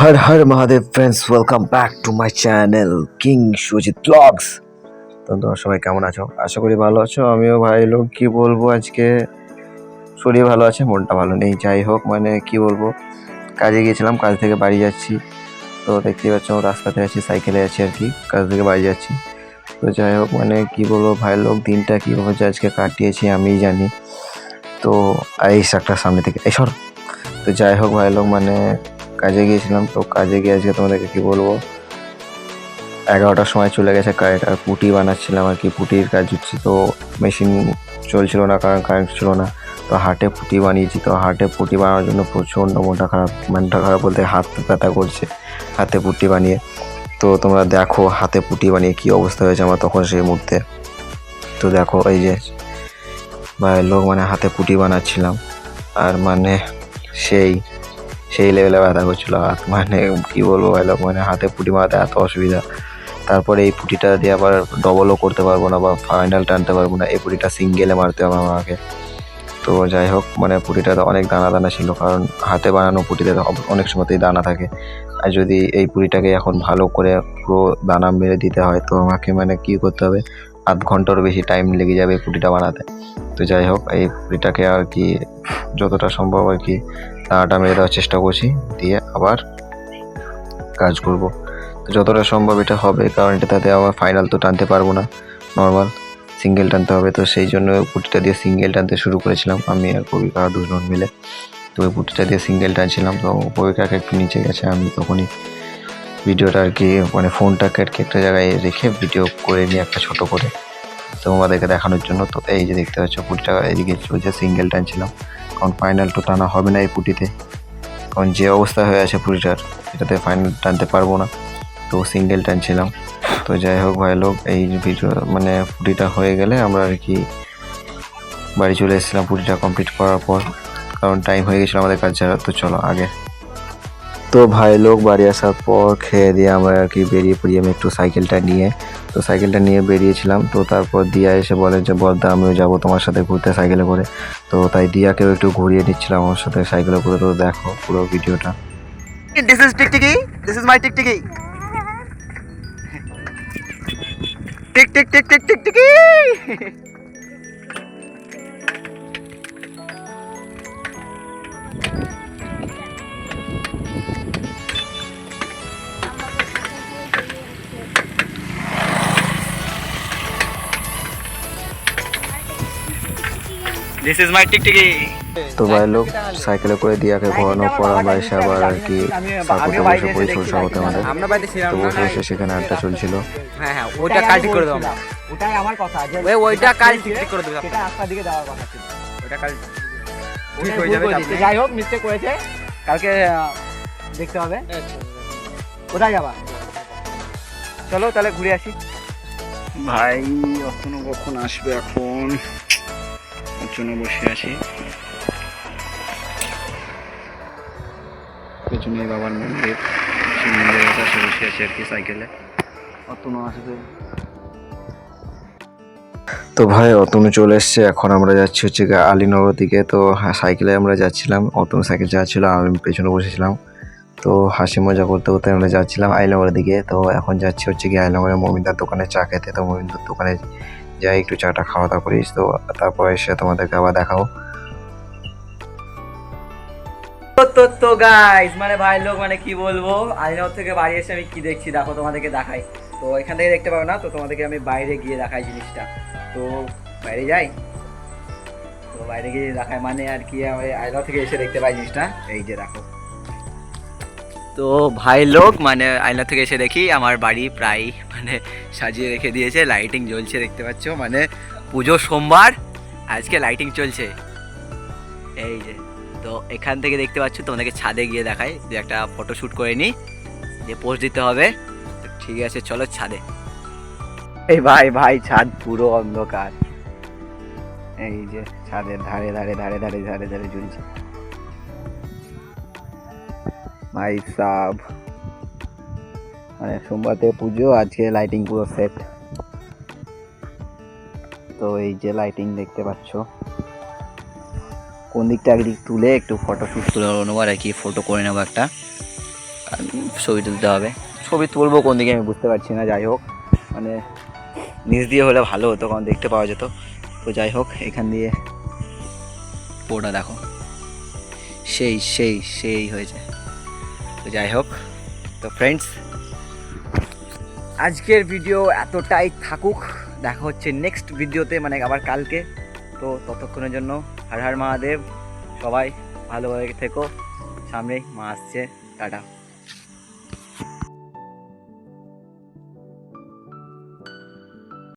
Har Har Mahadev friends welcome back to my channel king Sujit vlogs তো তোমরা সবাই কেমন আছো? আশা করি ভালো আছো। আমিও ভাই লোক কি বলব আজকে? শরীর ভালো আছে, মনটা ভালো নেই। যাই হোক মানে কি বলব? কাজে গিয়েছিলাম, কাজ থেকে বাড়ি যাচ্ছি। তো দেখতেই পাচ্ছ, রাস্তাতে আছি সাইকেলে আছি আর কি, কাজ থেকে বাড়ি যাচ্ছি। তো যাই হোক মানে কি বলব, ভাই লোক, দিনটা কীভাবে যে আজকে কাটিয়েছি আমিই জানি। তো এই একটা সামনে থেকে, এই সর। তো যাই হোক, ভাই লোক মানে কাজে গিয়েছিলাম, তো কাজে গিয়ে আজকে তোমাদেরকে কি বলব? এগারোটার সময় চলে গেছে কারেন্ট আর পুটি বানাচ্ছিলাম আর কি, পুটির কাজ হচ্ছে তো মেশিন চলছিল না, কারণ কারেন্ট ছিল না, তো হাটে পুটি বানিয়েছি, তো হাটে পুটি বানানোর জন্য প্রচণ্ড মনটা খারাপ মনটা খারাপ বলতে হাত ব্যথা করছে, হাতে পুটি বানিয়ে। তো তোমরা দেখো হাতে পুটি বানিয়ে কি অবস্থা হয়েছে আমার তখন সেই মুহূর্তে। তো দেখো এই যে ভাই লোক মানে হাতে পুটি বানাচ্ছিলাম, আর মানে সেই সেই লেভেলে ব্যথা করছিল হাত। মানে কী বলব ভাই মানে হাতে পুটি মারাতে এত অসুবিধা। তারপরে এই পুটিটা দিয়ে আবার ডবলও করতে পারব না বা ফাইনাল টানতে পারব না। এই পুটিটা সিঙ্গেলে মারতে হবে আমাকে। তো যাই হোক মানে পুটিটাতে অনেক দানা দানা ছিল কারণ হাতে বানানো পুটিতে অনেক সময়তেই দানা থাকে। আর যদি এই পুরিটাকে এখন ভালো করে পুরো দানা মেরে দিতে হয়, তো আমাকে মানে কি করতে হবে? আধ ঘন্টারও বেশি টাইম লেগে যাবে এই পুটিটা বানাতে। তো যাই হোক, এই পুরিটাকে আর কি যতটা সম্ভব আর কি দানাটা মেরে দেওয়ার চেষ্টা করছি, দিয়ে আবার কাজ করব। তো যতটা সম্ভব এটা হবে, কারণ এটা তাতে আমার ফাইনাল তো টানতে পারব না নর্মাল সিঙ্গেল টানতে হবে। তো সেই জন্য পুটিটা দিয়ে সিঙ্গেল টানতে শুরু করেছিলাম, আমি আর কবিকা দুজন মিলে। তো ওই পুটিটা দিয়ে সিঙ্গেল টানছিলাম, তো কবিকাকে একটু নিচে গেছে, আমি তখনই ভিডিওটা আর কি মানে ফোনটাকে আর কি একটা জায়গায় রেখে ভিডিও করে নিই একটা ছোট করে তোমাদেরকে দেখানোর জন্য। তো এই যে দেখতে পাচ্ছ পুটিটা এদিকে চলছে সিঙ্গেল টানছিলাম। কারণ ফাইনাল তো টানা হবে না এই পুটিতে। কারণ যে অবস্থা হয়ে আছে পুটিটার এটাতে ফাইনাল টানতে পারব না। তো সিঙ্গেল টানছিলাম। তো যাই হোক ভাই লোক, এই ভিডিও মানে পুটিটা হয়ে গেলে আমরা আর কি বাড়ি চলে এসেছিলাম পুটিটা কমপ্লিট করার পর। কারণ টাইম হয়ে গেছিল আমাদের কাজ ছাড়া, তো চলো আগে। তো ভাই লোক বাড়ি আসার পর খেয়ে দিয়ে আমরা আর কি বেরিয়ে পড়ি আমি একটু সাইকেলটা নিয়ে তো সাইকেলটা নিয়ে বেরিয়েছিলাম, তো তারপর দিয়া এসে বলে যে বলদা আমিও যাব তোমার সাথে ঘুরতে সাইকেলে করে তো তাই দিয়াকেও একটু ঘুরিয়ে নিচ্ছিলাম আমার সাথে সাইকেলে করে তো দেখো পুরো ভিডিওটা This is Tiktiki. This is my Tiktiki. Tick tick tick tick tick is my Tiktiki. তো ভাই লোক সাইকেলে করে দিয়াকে ঘোরানোর পর আমরা এসে আবার আর কি সাপোর্টে বসে আমাদের। তো না, বসে বসে সেখানে আড্ডা চলছিল। হ্যাঁ হ্যাঁ ওইটা কাল ঠিক করে দেবো আমরা। ওটাই আমার কথা ওই ওইটা কাল ঠিক ঠিক করে দেবো সেটা রাস্তার দিকে যাওয়ার কথা ছিল। ওইটা কাল ঠিক হয়ে যাবে। যাই হোক মিস্টেক করেছে। কালকে দেখতে হবে। কোথায় যাবা? চলো তাহলে ঘুরে আসি। ভাই কখনো কখন আসবে এখন? জন্য বসে আছি। পেছনে বাবার মন্দির সেই মন্দিরের বসে আর কি সাইকেলে। আসবে। তো ভাই অতনু চলে এসছে। এখন আমরা যাচ্ছি হচ্ছে আলীনগর দিকে। তো হ্যাঁ, সাইকেলে আমরা যাচ্ছিলাম। অতনু সাইকেল যাচ্ছিল আমি পেছনে বসেছিলাম। তো হাসি মজা করতে করতে আমরা যাচ্ছিলাম আইনগরের দিকে। তো এখন যাচ্ছি হচ্ছে গিয়ে আইনগরের মমিন্দার দোকানে চা খেতে। তো মমিন্দার দোকানে যাই, একটু চাটা খাওয়া দাওয়া করিস, তো তারপর এসে তোমাদেরকে আবার দেখাবো। তো তো গাইস মানে ভাই লোক মানে কি বলব? আলিনগর থেকে বাড়ি এসে আমি কি দেখছি? দেখো, তোমাদেরকে দেখাই। তো এখান থেকে দেখতে পাবো না? তো তোমাদেরকে আমি বাইরে গিয়ে দেখাই জিনিসটা। তো বাইরে যাই। তো বাইরে গিয়ে দেখাই মানে আর কি, আমি আইনগর থেকে এসে দেখতে পাই জিনিসটা। এই যে দেখো। তো ভাই লোক মানে আয়না থেকে এসে দেখি আমার বাড়ি প্রায় মানে সাজিয়ে রেখে দিয়েছে লাইটিং জ্বলছে দেখতে পাচ্ছ মানে পুজো সোমবার, আজকে লাইটিং চলছে। এই যে, তো এখান থেকে দেখতে পাচ্ছ, তোমাদেরকে ছাদে গিয়ে দেখাই, যে একটা ফটো শ্যুট করে নিই যে পোস্ট দিতে হবে। ঠিক আছে, চলো ছাদে। এই ভাই ভাই, ছাদ পুরো অন্ধকার। এই যে, ছাদের ধারে ধারে ধারে ধারে ধারে ধারে ঝুলছে ভাই সাব। মানে সোমবার পুজো, আজকে লাইটিং পুরো সেট তো এই যে লাইটিং দেখতে পাচ্ছ। কোন দিকটা একদিক তুলে একটু ফটো শ্যুট করে নেব আর কি ফটো করে নেব একটা। ছবি তুলতে হবে। ছবি তুলবো কোন দিকে আমি বুঝতে পারছি না, যাই হোক। মানে নিচ দিয়ে হলে ভালো হতো, কারণ দেখতে পাওয়া যেত। তো যাই হোক, এখান দিয়ে ওটা দেখো। সেই সেই সেই হয়েছে। তো যাই হোক, তো ফ্রেন্ডস আজকের ভিডিও এতটাই থাকুক। দেখা হচ্ছে নেক্সট ভিডিওতে মানে আবার কালকে। তো ততক্ষণের জন্য হর হর মহাদেব, সবাই ভালোভাবে থেকো। সামনেই মা আসছে। টাটা।